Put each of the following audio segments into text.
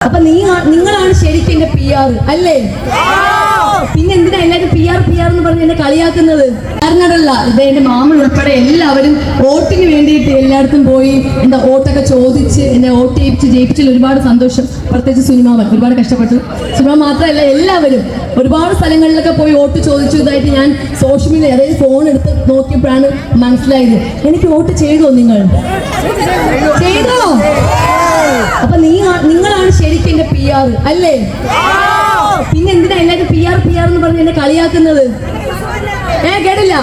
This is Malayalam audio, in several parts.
അപ്പൊ നീ നിങ്ങളാണ് ശരിക്കും എന്റെ പി ആർ അല്ലേ? പിന്നെ എന്തിനാ എല്ലാരും പി ആർ പി ആർ എന്ന് പറഞ്ഞ് എന്നെ കളിയാക്കുന്നത്? കാരണമല്ല ഇത് എന്റെ മാമൻ ഉൾപ്പെടെ എല്ലാവരും വോട്ടിന് വേണ്ടിയിട്ട് എല്ലായിടത്തും പോയി എന്താ വോട്ടൊക്കെ ചോദിച്ച് എന്നെ വോട്ട് ചെയ്യിപ്പിച്ച് ജയിപ്പിച്ചതിൽ ഒരുപാട് സന്തോഷം. പ്രത്യേകിച്ച് സുനിമാവൻ ഒരുപാട് കഷ്ടപ്പെട്ടു. സിനിമ മാത്രമല്ല എല്ലാവരും ഒരുപാട് സ്ഥലങ്ങളിലൊക്കെ പോയി വോട്ട് ചോദിച്ചു. ഇതായിട്ട് ഞാൻ സോഷ്യൽ മീഡിയ അതായത് ഫോൺ എടുത്ത് നോക്കിയപ്പോഴാണ് മനസ്സിലായത്. എനിക്ക് വോട്ട് ചെയ്തോ നിങ്ങൾ? ചെയ്തോ? അപ്പൊ നീ ശരിക്കും എന്റെ പി ആർ അല്ലേ? പിന്നെ എന്തിനാ എല്ലാരും പി ആർ പി ആർ എന്ന് പറഞ്ഞ് എന്നെ കളിയാക്കുന്നത്? ഏ കേട്ടില്ല?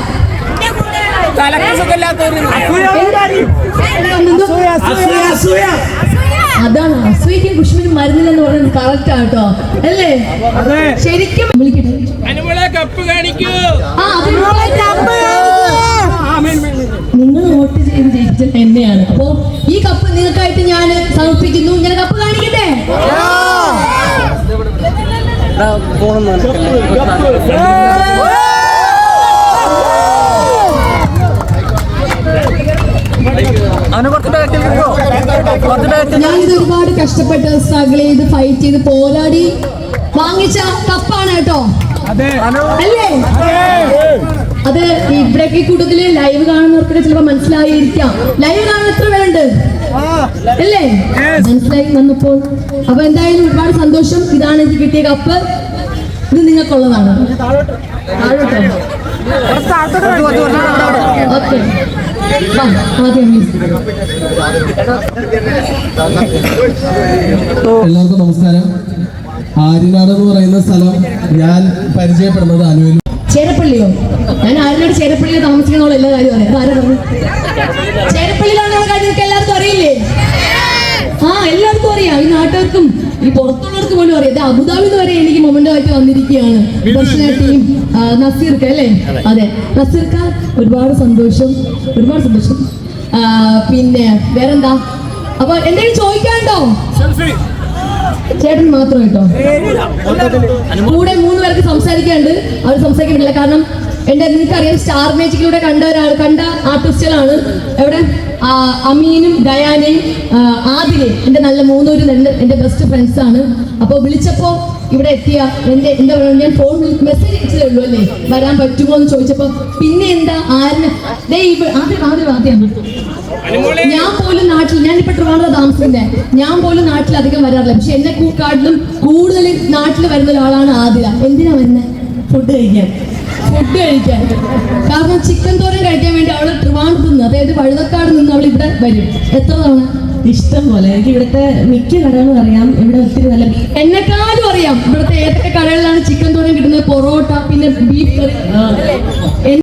എന്തോ? അതാണ്. അസൂയക്കും കുഷ്മിനും മരുന്നില്ലെന്ന് പറയുന്നത് കറക്റ്റ് ആട്ടോ അല്ലേ? ശരിക്കും വിളിക്കട്ടെ കപ്പ് കാണിക്കൂ. ഞാനിത് ഒരുപാട് കഷ്ടപ്പെട്ട് സ്ട്രഗിൾ ചെയ്ത് ഫൈറ്റ് ചെയ്ത് പോരാടി. വാങ്ങിച്ച കപ്പാണ് കേട്ടോ. അത്. ഇവിടേക്ക് ഈ കൂട്ടത്തിൽ ലൈവ് കാണുന്നവർക്ക് ചിലപ്പോ മനസ്സിലായിരിക്കാം. ലൈവ് കാണുന്ന എത്ര പേരുണ്ട്? അല്ലേ? മനസ്സിലായി വന്നപ്പോൾ. അപ്പൊ എന്തായാലും ഒരുപാട് സന്തോഷം. ഇതാണ് എനിക്ക് കിട്ടിയ കപ്പ്. ഇത് നിങ്ങൾക്കുള്ളതാണ്. താഴോട്ടോ. ഓക്കെ. എല്ലാവർക്കും നമസ്കാരം. ആര്യനാട് എന്ന് പറയുന്ന സ്ഥലം ഞാൻ പരിചയപ്പെടുന്നത് അനുവിൽ. ചേരപ്പള്ളിയോ? ഞാൻ ആരിനോട് ചേരപ്പള്ളിയിൽ താമസിക്കുന്ന എല്ലാ കാര്യം അറിയാം. ആരാ ചേരപ്പള്ളിയിലാണെന്നുള്ള കാര്യം എല്ലാവർക്കും അറിയില്ലേ? അറിയാം ഈ പുറത്തുള്ളവർക്ക് പോലും അറിയാം. ഇത് അബുദാബിന്ന് വരെ എനിക്ക് മൊമെന്റ് ആയിട്ട് വന്നിരിക്കുകയാണ്. ദർശന ടീം നസീർക്ക അല്ലേ? അതെ. നസീർക്ക ഒരുപാട് സന്തോഷം. ഒരുപാട് സന്തോഷം. പിന്നെ വേറെന്താ? അപ്പൊ എന്തെങ്കിലും ചോദിക്കാണ്ടോ ചേട്ടൻ മാത്രം കേട്ടോ. കൂടെ മൂന്ന് പേർക്ക് സംസാരിക്കാണ്ട് അവർ സംസാരിക്കാൻ പറ്റില്ല കാരണം എന്റെ നിങ്ങൾക്കറിയാം സ്റ്റാർ മേജിക്കിലൂടെ കണ്ട ഒരാൾ കണ്ട ആർട്ടിസ്റ്റുകളാണ് എവിടെ? അമീനും ഡയാനയും ആദിലെ ആദിലയും എന്റെ നല്ല മൂന്നൂര് എന്റെ എന്റെ ബെസ്റ്റ് ഫ്രണ്ട്സ് ആണ്. അപ്പോൾ വിളിച്ചപ്പോൾ ഇവിടെ എത്തിയ എന്റെ എന്താ പറയുക ഞാൻ ഫോൺ മെസ്സേജ് അയച്ചതേ ഉള്ളൂ അല്ലേ? വരാൻ പറ്റുമോ എന്ന് ചോദിച്ചപ്പോൾ പിന്നെ എന്താ ആരിന്? ആദ്യം ആദ്യം ആദ്യം ഞാൻ പോലും നാട്ടിൽ ഞാൻ ഇപ്പൊ ട്രിവാൻഡ്രം താമസിക്കുന്നത് ഞാൻ പോലും നാട്ടിൽ അധികം വരാറില്ല. പക്ഷെ എന്നെ കാട്ടിലും കൂടുതൽ നാട്ടിൽ വരുന്ന ഒരാളാണ് ആദില. എന്തിനാ വരുന്നത് ഫുഡ് കഴിക്കാൻ. ഫുഡ് കഴിക്കാൻ. കാരണം ചിക്കൻ തോരൻ കഴിക്കാൻ വേണ്ടി അവൾ ട്രിവാൻഡ്രത്ത് നിന്ന് അതായത് വഴുതക്കാട് നിന്ന് അവൾ ഇവിടെ വരും. എത്ര തവണ? ഇഷ്ടം പോലെ. എനിക്ക് ഇവിടുത്തെ മിക്ക കടകളും അറിയാം. ഇവിടെ ഒത്തിരി നല്ല എന്നെക്കാളും അറിയാം. ഇവിടുത്തെ ഏതൊക്കെ കടകളിലാണ് ചിക്കൻ തോരൻ കിട്ടുന്നത്? പൊറോട്ട പിന്നെ ബീഫ് കറി.